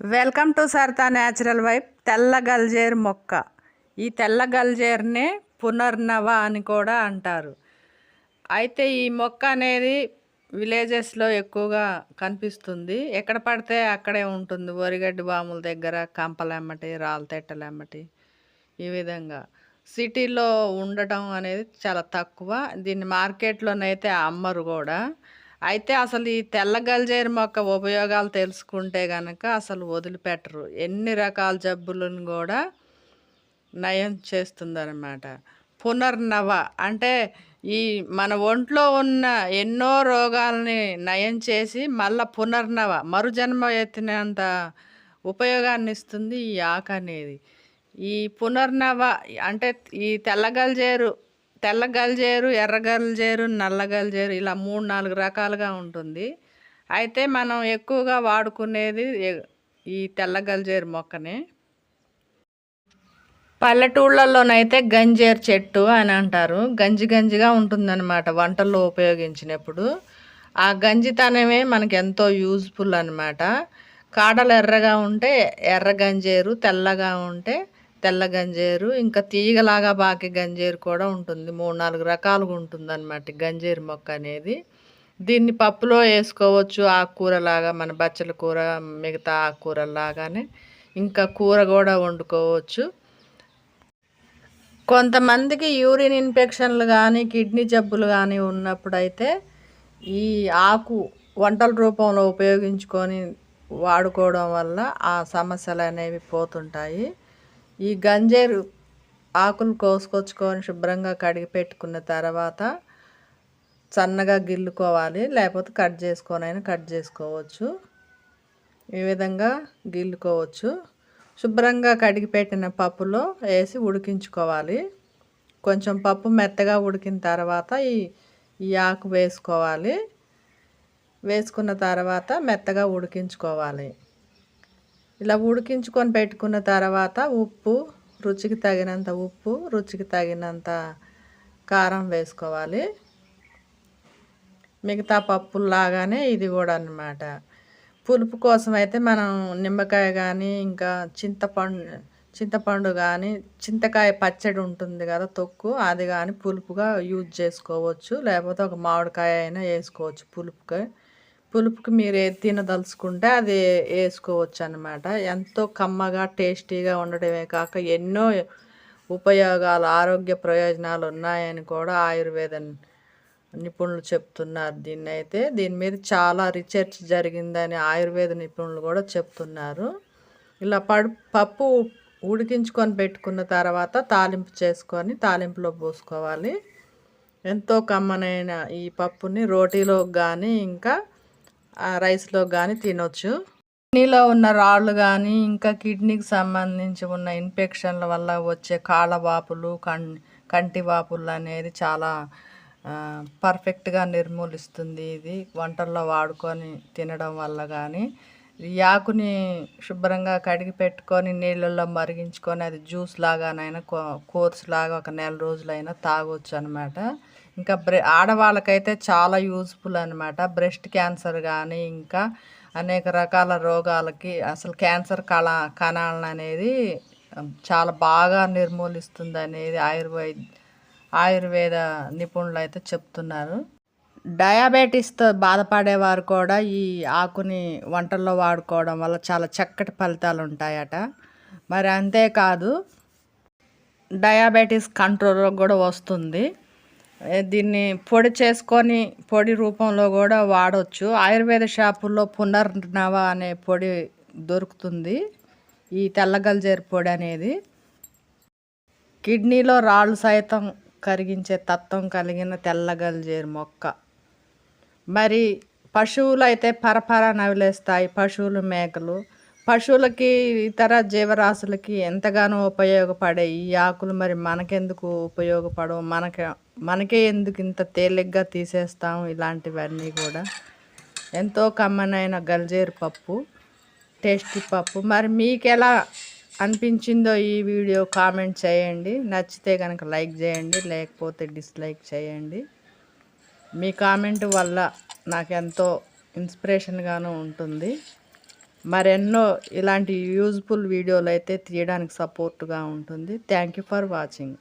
Welcome to Sarita natural wife తెల్ల గల్జేరు మొక్క. ఈ తెల్ల గల్జేర్నే పునర్నవ అని కూడా అంటారు. అయితే ఈ మొక్క అనేది విలేజెస్లో ఎక్కువగా కనిపిస్తుంది. ఎక్కడ పడితే అక్కడే ఉంటుంది. వరిగడ్డి బాముల దగ్గర కంపలెమ్మటి రాళ్ళతెట్టలెమ్మటి ఈ విధంగా. సిటీలో ఉండటం అనేది చాలా తక్కువ. దీన్ని మార్కెట్లోనైతే అమ్మరు కూడా. అయితే అసలు ఈ తెల్ల గల్జేరు మొక్క ఉపయోగాలు తెలుసుకుంటే కనుక అసలు వదిలిపెట్టరు. ఎన్ని రకాల జబ్బులను కూడా నయం చేస్తుందన్నమాట. పునర్నవ అంటే ఈ మన ఒంట్లో ఉన్న ఎన్నో రోగాల్ని నయం చేసి మళ్ళా పునర్నవ మరుజన్మ ఎత్తినంత ఉపయోగాన్ని ఇస్తుంది ఈ ఆకు అనేది. ఈ పునర్నవ అంటే ఈ తెల్లగల్జేరు తెల్ల గల్జేరు ఎర్ర గల్జేరు నల్ల గల్జేరు ఇలా మూడు నాలుగు రకాలుగా ఉంటుంది. అయితే మనం ఎక్కువగా వాడుకునేది ఈ తెల్ల గల్జేరు మొక్కని. పల్లెటూళ్ళల్లోనైతే గంజేరు చెట్టు అని అంటారు. గంజి గంజిగా ఉంటుందన్నమాట వంటల్లో ఉపయోగించినప్పుడు. ఆ గంజితనమే మనకి ఎంతో యూజ్ఫుల్ అనమాట కాడలు ఎర్రగా ఉంటే ఎర్ర గంజేరు తెల్లగా ఉంటే తెల్ల గంజేరు ఇంకా తీగలాగా బాకి గంజేరు కూడా ఉంటుంది. మూడు నాలుగు రకాలుగా ఉంటుంది అనమాట గంజేరు మొక్క అనేది. దీన్ని పప్పులో వేసుకోవచ్చు ఆకుకూరలాగా మన బచ్చల కూర మిగతా ఆకుకూరలాగానే ఇంకా కూర కూడా వండుకోవచ్చు. కొంతమందికి యూరిన్ ఇన్ఫెక్షన్లు కానీ కిడ్నీ జబ్బులు కానీ ఉన్నప్పుడైతే ఈ ఆకు వంటల రూపంలో ఉపయోగించుకొని వాడుకోవడం వల్ల ఆ సమస్యలు అనేవి పోతుంటాయి. ఈ గంజేరు ఆకులు కోసుకొచ్చుకొని శుభ్రంగా కడిగి పెట్టుకున్న తర్వాత సన్నగా గిల్లుకోవాలి లేకపోతే కట్ చేసుకొని అయినా కట్ చేసుకోవచ్చు. ఈ విధంగా గిల్లుకోవచ్చు. శుభ్రంగా కడిగి పెట్టిన పప్పులో వేసి ఉడికించుకోవాలి. కొంచెం పప్పు మెత్తగా ఉడికిన తర్వాత ఈ ఈ ఆకు వేసుకోవాలి. వేసుకున్న తర్వాత మెత్తగా ఉడికించుకోవాలి. ఇలా ఉడికించుకొని పెట్టుకున్న తర్వాత ఉప్పు రుచికి తగినంత ఉప్పు రుచికి తగినంత కారం వేసుకోవాలి. మిగతా పప్పుల్లాగానే ఇది కూడా అన్నమాట. పులుపు కోసం అయితే మనం నిమ్మకాయ కానీ ఇంకా చింతపండు చింతపండు కానీ చింతకాయ పచ్చడి ఉంటుంది కదా తొక్కు అది కానీ పులుపుగా యూజ్ చేసుకోవచ్చు. లేకపోతే ఒక మామిడికాయ అయినా వేసుకోవచ్చు పులుపుగా పులుపుకి మీరు తినదలుచుకుంటే అది వేసుకోవచ్చు అనమాట ఎంతో కమ్మగా టేస్టీగా ఉండడమే కాక ఎన్నో ఉపయోగాలు ఆరోగ్య ప్రయోజనాలు ఉన్నాయని కూడా ఆయుర్వేద నిపుణులు చెప్తున్నారు. దీన్ని అయితే దీని మీద చాలా రీసెర్చ్ జరిగిందని ఆయుర్వేద నిపుణులు కూడా చెప్తున్నారు. ఇలా పడు పప్పు ఉడికించుకొని పెట్టుకున్న తర్వాత తాలింపు చేసుకొని తాలింపులో పోసుకోవాలి. ఎంతో కమ్మనైన ఈ పప్పుని రోటీలో కానీ ఇంకా రైస్లో కానీ తినొచ్చు. కిడ్నీలో ఉన్న రాళ్ళు కానీ ఇంకా కిడ్నీకి సంబంధించి ఉన్న ఇన్ఫెక్షన్ల వల్ల వచ్చే కాళ్ళ వాపులు కం కంటి వాపులు అనేది చాలా పర్ఫెక్ట్గా నిర్మూలిస్తుంది. ఇది వంటల్లో వాడుకొని తినడం వల్ల కానీ యాకుని శుభ్రంగా కడిగి పెట్టుకొని నీళ్ళల్లో మరిగించుకొని అది జ్యూస్ లాగానైనా కో- కోర్స్ లాగా ఒక నెల రోజులైనా తాగొచ్చు అనమాట ఇంకా బ్రె ఆడవాళ్ళకైతే చాలా యూజ్ఫుల్ అనమాట బ్రెస్ట్ క్యాన్సర్ కానీ ఇంకా అనేక రకాల రోగాలకి అసలు క్యాన్సర్ కళ కణాలను అనేది చాలా బాగా నిర్మూలిస్తుంది అనేది ఆయుర్వేద ఆయుర్వేద నిపుణులు అయితే చెప్తున్నారు. డయాబెటీస్తో బాధపడేవారు కూడా ఈ ఆకుని వంటల్లో వాడుకోవడం వల్ల చాలా చక్కటి ఫలితాలు ఉంటాయట. మరి అంతేకాదు డయాబెటీస్ కంట్రోల్లో కూడా వస్తుంది. దీన్ని పొడి చేసుకొని పొడి రూపంలో కూడా వాడవచ్చు ఆయుర్వేద షాపుల్లో పునర్నవ అనే పొడి దొరుకుతుంది. ఈ తెల్లగల్జేరు పొడి అనేది. కిడ్నీలో రాళ్ళు సైతం కరిగించే తత్వం కలిగిన తెల్లగల్జేరు మొక్క. మరి పశువులు అయితే పరపర నవిలేస్తాయి. పశువులు మేకలు పశువులకి ఇతర జీవరాశులకి ఎంతగానో ఉపయోగపడే ఈ ఆకులు మరి మనకెందుకు ఉపయోగపడవు? మనకి మనకే ఎందుకు ఇంత తేలిగ్గా తీసేస్తాం ఇలాంటివన్నీ కూడా? ఎంతో కమ్మనైన గల్జేరు పప్పు టేస్టీ పప్పు. మరి మీకు ఎలా అనిపించిందో ఈ వీడియో కామెంట్ చేయండి. నచ్చితే కనుక లైక్ చేయండి లేకపోతే డిస్లైక్ చేయండి. మీ కామెంట్ వల్ల నాకు ఎంతో ఇన్స్పిరేషన్గాను ఉంటుంది. మరెన్నో ఇలాంటి యూజ్ఫుల్ వీడియోలు అయితే తీయడానికి సపోర్ట్గా ఉంటుంది. Thank you for watching